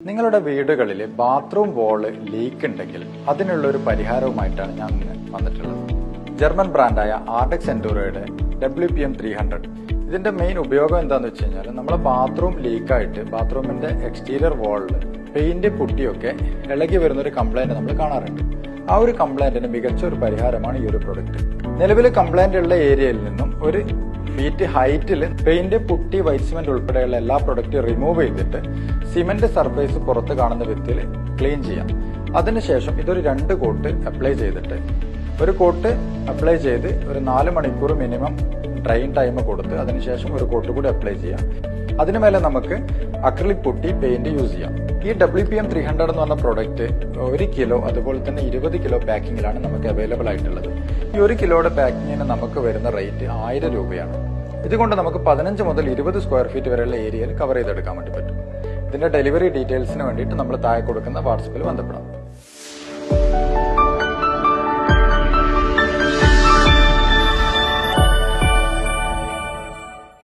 നിങ്ങളുടെ വീടുകളിൽ bathroom wall leak ഉണ്ടെങ്കിൽ അതിനുള്ള ഒരു പരിഹാരവുമായിട്ടാണ് ഞാൻ വന്നിട്ടുള്ളത്. ജർമ്മൻ ബ്രാൻഡായ Ardex എൻഡൂറോയുടെ W P M three hundred ഇതിന്റെ മെയിൻ ഉപയോഗം എന്താന്ന് വെച്ച് കഴിഞ്ഞാൽ നമ്മളെ ബാത്റൂം ലീക്കായിട്ട് ബാത്റൂമിന്റെ എക്സ്റ്റീരിയർ വാളിൽ പെയിന്റ് പുട്ടിയൊക്കെ ഇളകി വരുന്ന ഒരു കംപ്ലൈന്റ് നമ്മൾ കാണാറുണ്ട്. ആ ഒരു കംപ്ലൈന്റിന് മികച്ച ഒരു പരിഹാരമാണ് ഈ ഒരു പ്രൊഡക്റ്റ് നിലവിൽ കംപ്ലൈന്റ് ഉള്ള ഏരിയയിൽ നിന്നും ഒരു ഫീറ്റ് ഹൈറ്റിൽ പെയിന്റ് പുട്ടി വൈറ്റ് സിമെന്റ് ഉൾപ്പെടെയുള്ള എല്ലാ പ്രൊഡക്റ്റും റിമൂവ് ചെയ്തിട്ട് സിമെന്റ് സർഫേസ് പുറത്ത് കാണുന്ന വിധത്തിൽ ക്ലീൻ ചെയ്യാം. അതിനുശേഷം ഇതൊരു രണ്ട് കോട്ട് അപ്ലൈ ചെയ്തിട്ട് ഒരു കോട്ട് അപ്ലൈ ചെയ്ത് ഒരു നാല് മണിക്കൂർ മിനിമം ഡ്രൈൻ ടൈം കൊടുത്ത് അതിനുശേഷം ഒരു കോട്ട് കൂടി അപ്ലൈ ചെയ്യാം. അതിനു മേലെ നമുക്ക് അക്രിലിക് പൊട്ടി പെയിന്റ് യൂസ് ചെയ്യാം. ഈ W P M three hundred എന്ന് പറഞ്ഞ പ്രോഡക്റ്റ് ഒരു കിലോ അതുപോലെ തന്നെ ഇരുപത് കിലോ പാക്കിങ്ങിലാണ് നമുക്ക് അവൈലബിൾ ആയിട്ടുള്ളത്. ഈ ഒരു കിലോയുടെ പാക്കിങ്ങിന് നമുക്ക് വരുന്ന റേറ്റ് ആയിരം രൂപയാണ്. ഇതുകൊണ്ട് നമുക്ക് പതിനഞ്ച് മുതൽ ഇരുപത് സ്ക്വയർ ഫീറ്റ് വരെയുള്ള ഏരിയയിൽ കവർ ചെയ്തെടുക്കാൻ വേണ്ടി പറ്റും. ഇതിന്റെ ഡെലിവറി ഡീറ്റെയിൽസിന് വേണ്ടിയിട്ട് നമ്മൾ താഴെ കൊടുക്കുന്ന വാട്സപ്പിൽ ബന്ധപ്പെടാം.